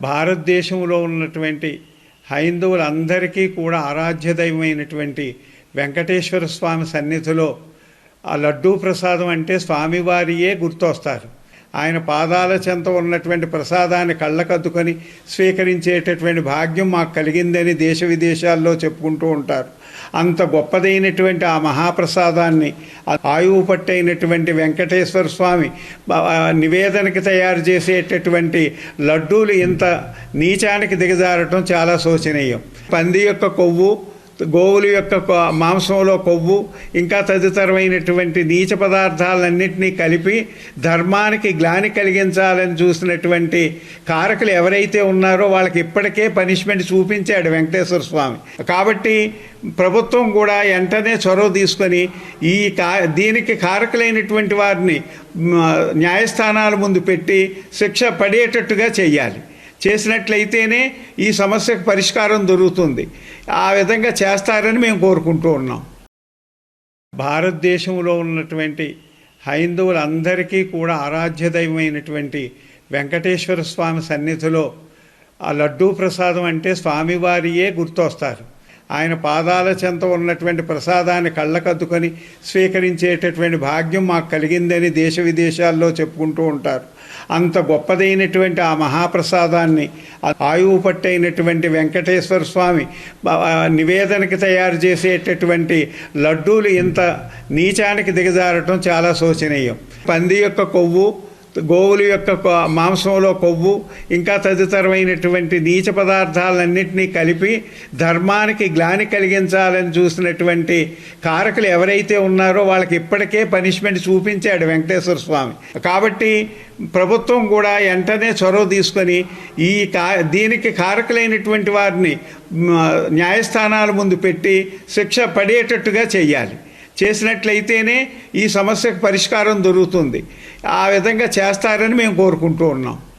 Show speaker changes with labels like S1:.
S1: భారతదేశంలో ఉన్నటువంటి హైందవులందరికీ కూడా ఆరాధ్య దైవమైనటువంటి వెంకటేశ్వర స్వామి సన్నిధిలో ఆ లడ్డూ ప్రసాదం అంటే స్వామివారియే గుర్తొస్తారు. ఆయన పాదాల చెంత ఉన్నటువంటి ప్రసాదాన్ని కళ్ళకద్దుకొని స్వీకరించేటటువంటి భాగ్యం మాకు కలిగిందని దేశ విదేశాల్లో చెప్పుకుంటూ ఉంటారు. అంత గొప్పదైనటువంటి ఆ మహాప్రసాదాన్ని ఆయువు పట్టైనటువంటి వెంకటేశ్వర స్వామి నివేదనకి తయారు చేసేటటువంటి లడ్డూలు ఇంత నీచానికి దిగజారటం చాలా శోచనీయం. పంది యొక్క కొవ్వు గోవుల యొక్క మాంసంలో కొవ్వు ఇంకా తదితరమైనటువంటి నీచ పదార్థాలన్నింటినీ కలిపి ధర్మానికి గ్లాని కలిగించాలని చూసినటువంటి కారకులు ఎవరైతే ఉన్నారో వాళ్ళకి ఇప్పటికే పనిష్మెంట్ చూపించాడు వెంకటేశ్వర స్వామి. కాబట్టి ప్రభుత్వం కూడా వెంటనే చొరవ తీసుకొని ఈ కా దీనికి కారకులైనటువంటి వారిని న్యాయస్థానాల ముందు పెట్టి శిక్ష పడేటట్టుగా చేయాలి చేసినట్లయితేనే ఈ సమస్యకు పరిష్కారం దొరుకుతుంది. ఆ విధంగా చేస్తారని మేము కోరుకుంటూ ఉన్నాం. భారతదేశంలో ఉన్నటువంటి హైందవులందరికీ కూడా ఆరాధ్య దైవమైనటువంటి వెంకటేశ్వర స్వామి సన్నిధిలో ఆ లడ్డూ ప్రసాదం అంటే స్వామివారియే గుర్తొస్తారు. ఆయన పాదాల చెంత ఉన్నటువంటి ప్రసాదాన్ని కళ్ళకద్దుకొని స్వీకరించేటటువంటి భాగ్యం మాకు కలిగిందని దేశ విదేశాల్లో చెప్పుకుంటూ ఉంటారు. అంత గొప్పదైనటువంటి ఆ మహాప్రసాదాన్ని ఆయువు పట్టైనటువంటి వెంకటేశ్వర స్వామి నివేదనకి తయారు చేసేటటువంటి లడ్డూలు ఇంత నీచానికి దిగజారటం చాలా శోచనీయం. పంది యొక్క కొవ్వు గోవుల యొక్క మాంసంలో కొవ్వు ఇంకా తదితరమైనటువంటి నీచ పదార్థాలన్నింటినీ కలిపి ధర్మానికి గ్లాని కలిగించాలని చూసినటువంటి కారకులు ఎవరైతే ఉన్నారో వాళ్ళకి ఇప్పటికే పనిష్మెంట్ చూపించాడు వెంకటేశ్వర స్వామి. కాబట్టి ప్రభుత్వం కూడా వెంటనే చొరవ తీసుకొని ఈ కా దీనికి కారకులైనటువంటి వారిని న్యాయస్థానాల ముందు పెట్టి శిక్ష పడేటట్టుగా చేయాలి చేసినట్లయితేనే ఈ సమస్యకు పరిష్కారం దొరుకుతుంది. ఆ విధంగా చేస్తారని మేము కోరుకుంటూ ఉన్నాం.